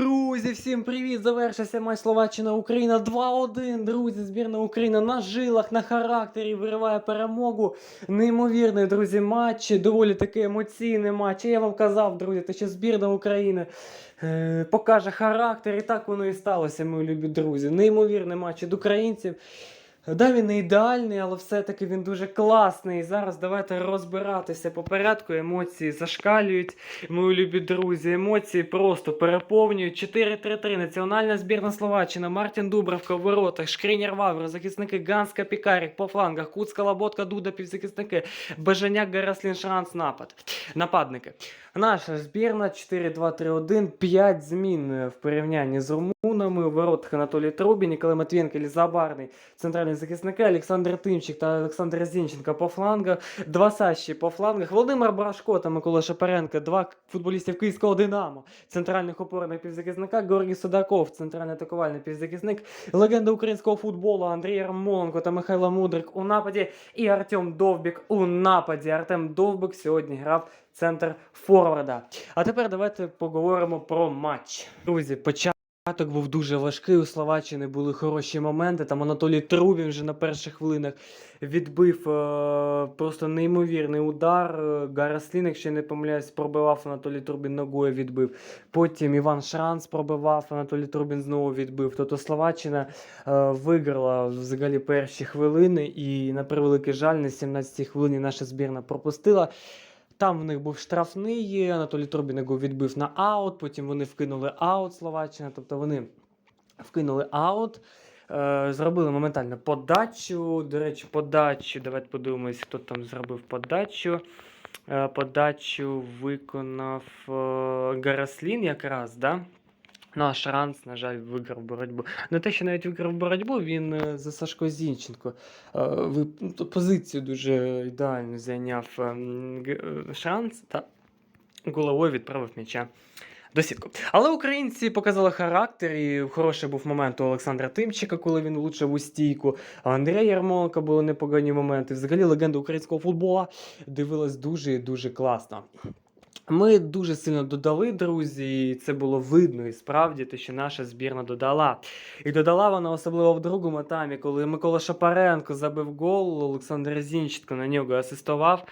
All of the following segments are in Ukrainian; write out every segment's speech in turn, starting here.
Друзі, всім привіт! Завершився матч Словаччина-Україна 2-1. Друзі, збірна України на жилах, на характері вириває перемогу. Неймовірний, друзі, матч. Доволі такий емоційний матч. Я вам казав, друзі, те, що збірна України е, покаже характер. І так воно і сталося, мої любі друзі. Неймовірний матч від українців. Да, він не ідеальний, але все-таки він дуже класний. Зараз давайте розбиратися по порядку. Емоції зашкалюють. Мої любі друзі, емоції просто переповнюють. 4-3-3. Національна збірна Словаччина, Мартін Дубравка в воротах, Шкрінєр Вавр, захисники Ганска Пікарік по флангах, Куцка Лаботка, Дуда, півзахисники, Бажаняк, Гараслін, Шранц, напад. Нападники. Наша збірна 4-2-3-1, 5 змін в порівнянні з румунами. У воротах Анатолій Трубін, Ніколай Матвієнко, Лізабарний, центральні захисники, Олександр Тимчик та Олександр Зінченко по флангах, два Саші по флангах, Володимир Брашко та Микола Шапаренко, два футболістів Київського Динамо, центральних опорних півзахисника, Георгій Судаков, центральний атакувальний півзахисник, легенда українського футболу Андрій Ярмоленко та Михайло Мудрик у нападі. І Артем Довбік у нападі. Артем Довбик сьогодні грав центр форварда. А тепер давайте поговоримо про матч. Друзі, початок був дуже важкий. У Словаччини були хороші моменти. Там Анатолій Трубін вже на перших хвилинах відбив е- просто неймовірний удар. Е, Гараслін, якщо я не помиляюсь, пробивав Анатолій Трубін ногою відбив. Потім Іван Шранц пробивав, Анатолій Трубін знову відбив. Тобто Словаччина е, виграла взагалі перші хвилини, і на превеликий жаль, на 17-й хвилині наша збірна пропустила. Там в них був штрафний, Анатолій Трубін його відбив на аут, потім вони вкинули аут Словаччина, тобто вони вкинули аут. е, Зробили моментально подачу. До речі, подачу. Давайте подивимось, хто там зробив подачу. Е, Подачу виконав е, Гараслін якраз, да? Ну, а Шранц, на жаль, виграв боротьбу. Не те, що навіть виграв боротьбу, він е, за Сашко Зінченко. е, ну, Позицію дуже ідеально зайняв е, Шранц та головою відправив м'яча до сітку. Але українці показали характер, і хороший був момент у Олександра Тимчика, коли він влучив у стійку. Андрія Ярмоленка були непогані моменти. Взагалі легенда українського футбола дивилась дуже і дуже класно. Ми дуже сильно додали, друзі, і це було видно і справді, те, що наша збірна додала. І додала вона особливо в другому таймі, коли Микола Шапаренко забив гол, Олександр Зінченко на нього асистував.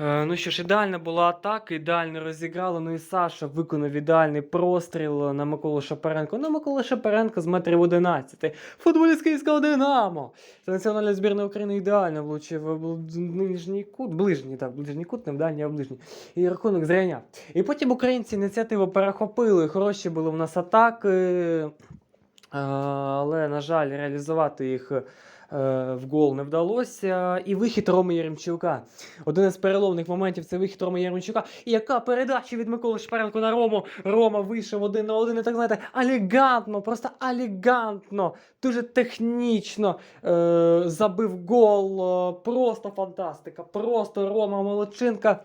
Е, Ну що ж, ідеальна була атака, ідеально розіграли. Ну і Саша виконав ідеальний простріл на Миколу Шапаренко. Ну, Микола Шапаренко з метрів 11. Футболіст Київського Динамо. Це національна збірна України ідеально влучив в бл- нижній кут, ближній, так, ближній кут, не в дальній, а в ближній. І рахунок зрівняв. І потім українці ініціативу перехопили. Хороші були в нас атаки. е, Але, на жаль, реалізувати їх в гол не вдалося. І вихід Роми Єремчука. Один із переломних моментів це вихід Роми Єремчука. І яка передача від Миколи Шпаренко на Рому. Рома вийшов один на один, і так знаєте, алігантно, просто алігантно, дуже технічно е- забив гол. Е, Просто фантастика. Просто Рома Молодчинка.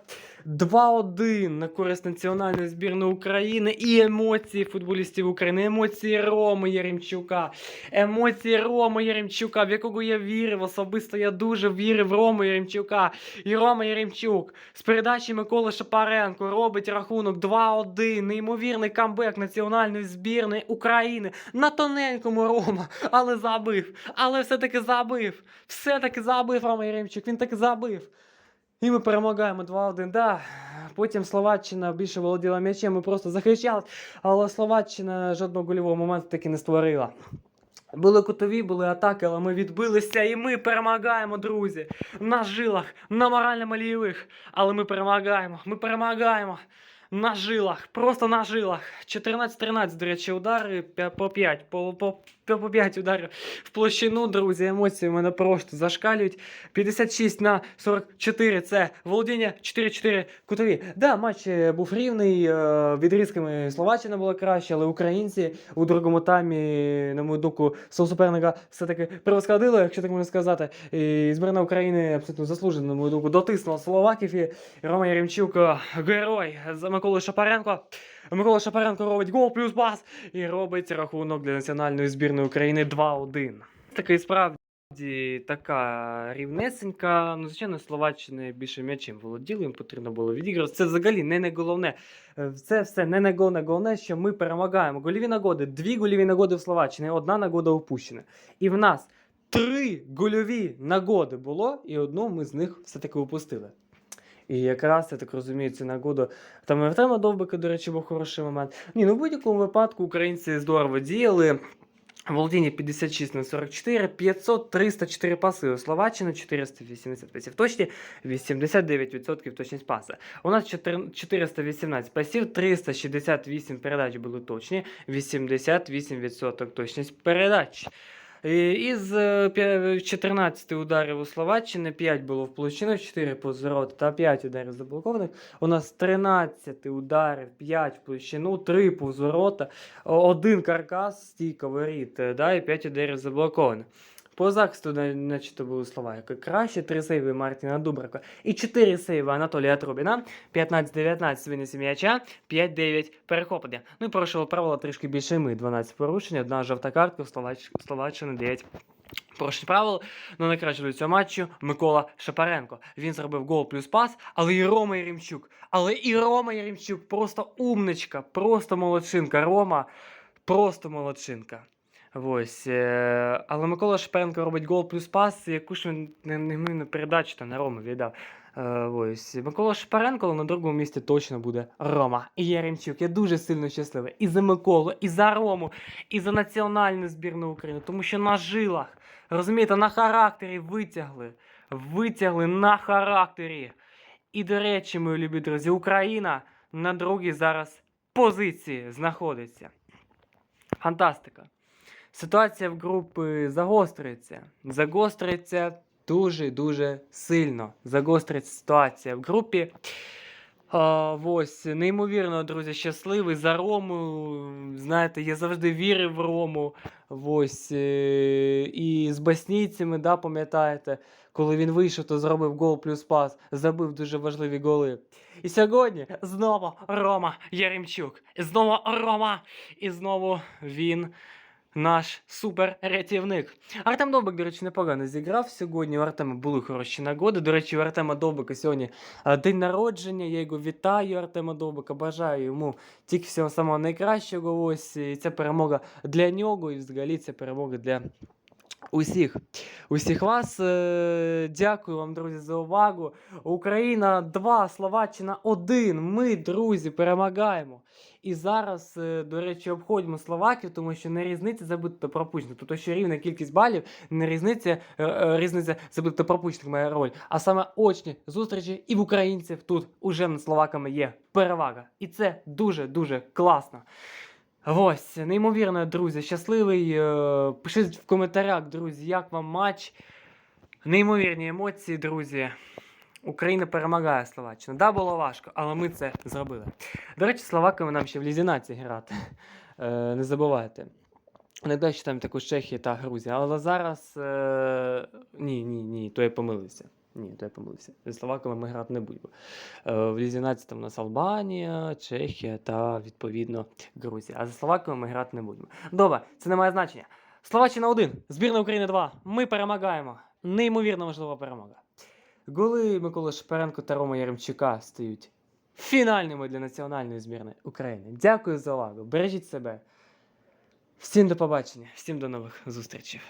2-1 на користь національної збірної України і емоції футболістів України, емоції Роми Єремчука, емоції Роми Єремчука, в якого я вірив. Особисто я дуже вірив Рому Єремчука. І Рома Єремчук з передачі Миколи Шапаренко робить рахунок 2-1. Неймовірний камбек національної збірної України на тоненькому Рома, але забив. Але все-таки забив. Все-таки забив Рома Єремчук. Він таки забив. І ми перемагаємо 2-1. Да. Потім Словаччина більше володіла м'ячем, ми просто захищали, але Словаччина жодного гольового моменту таки не створила. Були кутові, були атаки, але ми відбилися і ми перемагаємо, друзі. На жилах, на морально-малійових. Але ми перемагаємо, ми перемагаємо. На жилах, просто на жилах. 14-13, до речі, удари по 5, по, по, по 5 ударів в площину, друзі. Емоції в мене просто зашкалюють. 56 на 44 це володіння 4-4 кутові. Да, матч е, був рівний. е, Відрізками Словаччина була краще, але українці у другому таймі, на мою думку, свого суперника все-таки превосходили, якщо так можна сказати. І збірна України абсолютно заслужено, на мою думку, дотиснула Словаків. І Рома Яремчук, е, герой за Миколою Шапаренко. Микола Шапаренко робить гол плюс пас і робить рахунок для національної збірної України 2-1. Такий справді Така рівнесенька. Ну, звичайно, Словаччини більше м'ячем володіли, їм потрібно було відіграти. Це взагалі не, не головне. Е, Це все не, не головне. Головне, що ми перемагаємо. Гольові нагоди, дві гольові нагоди в Словаччині, одна нагода упущена. І в нас три гольові нагоди було, і одну ми з них все-таки упустили. І якраз я так розумію, цю нагоду. Там Артема Довбика, до речі, був хороший момент. Ні, ну в будь-якому випадку українці здорово діяли. Володіння 56 на 44, 500, 304 паси. У Словаччини 480 пасів точні, 89% точність паса. У нас 4 418 пасів, 368 передач були точні, 88% точність передач. І Із е, 14 ударів у Словаччини 5 було в площину, 4 по ворота та 5 ударів заблокованих. У нас 13 ударів, 5 в площину, 3 повз ворота, о- один каркас, стійка воріт, е, да, і 5 ударів заблокованих. По захисту, на- начебто, були слова, як краще, 3 сейви Мартіна Дубрака і 4 сейви Анатолія Трубіна, 15-19 винесі м'яча, 5-9 перехоплення. Ну і порушили правила трішки більше ми, 12 порушень, одна жовта картка, Словач... Словаччини 9 порушень правил. Ну найкраще до цього матчу Микола Шапаренко. Він зробив гол плюс пас, але і Рома Єремчук. Але і Рома Єремчук просто умничка, просто молодчинка. Рома просто молодчинка. Ось. е, Але Микола Шапаренко робить гол плюс пас, яку ж він не, передачу та на Рому віддав. Е, ось. Микола Шапаренко, але на другому місці точно буде Рома і Яремчук. Я дуже сильно щасливий і за Миколу, і за Рому, і за національну збірну України, тому що на жилах, розумієте, на характері витягли. Витягли на характері. І, до речі, мої любі друзі, Україна на другій зараз позиції знаходиться. Фантастика. Ситуація в групі загострюється. Загострюється дуже-дуже сильно. Загострюється ситуація в групі. А, ось, неймовірно, друзі, щасливий за Рому. Знаєте, я завжди вірив в Рому. Ось, е, і з боснійцями, да, пам'ятаєте, коли він вийшов, то зробив гол плюс пас, забив дуже важливі голи. І сьогодні знову Рома Яремчук. І знову Рома. І знову він наш супер-рятівник. Артем Довбик, до речі, непогано зіграв сьогодні. У Артема були хороші нагоди. До речі, у Артема Довбика сьогодні день народження. Я його вітаю, Артема Довбика. Бажаю йому тільки всього самого найкращого. Ось і ця перемога для нього, і взагалі ця перемога для. Усіх, усіх вас. Е, Дякую вам, друзі, за увагу. Україна 2, Словаччина 1. Ми, друзі, перемагаємо. І зараз, е, до речі, обходимо Словаків, тому що не різниця забити та пропущено. Тобто, що рівна кількість балів, не різниця, е, різниця забити та пропущених має роль. А саме очні зустрічі і в українців тут уже над словаками є перевага. І це дуже-дуже класно. Ось, неймовірно, друзі, щасливий. Е, Пишіть в коментарях, друзі, як вам матч. Неймовірні емоції, друзі. Україна перемагає Словаччину. Да, було важко, але ми це зробили. До речі, словаками нам ще в Лізі нації грати. Е, не забувайте. Не що там також Чехія та Грузія. Але зараз. Е, ні, ні, ні, то я помилився. Ні, то я помилився. Зі словаками ми грати не будемо. Е, в Лізі нації там у нас Албанія, Чехія та відповідно Грузія. А за словаками ми грати не будемо. Добре, це не має значення. Словаччина 1, збірна України 2. Ми перемагаємо. Неймовірно важлива перемога. Голи Миколи Шапаренко та Рома Яремчука стають фінальними для національної збірної України. Дякую за увагу. Бережіть себе. Всім до побачення, всім до нових зустрічей.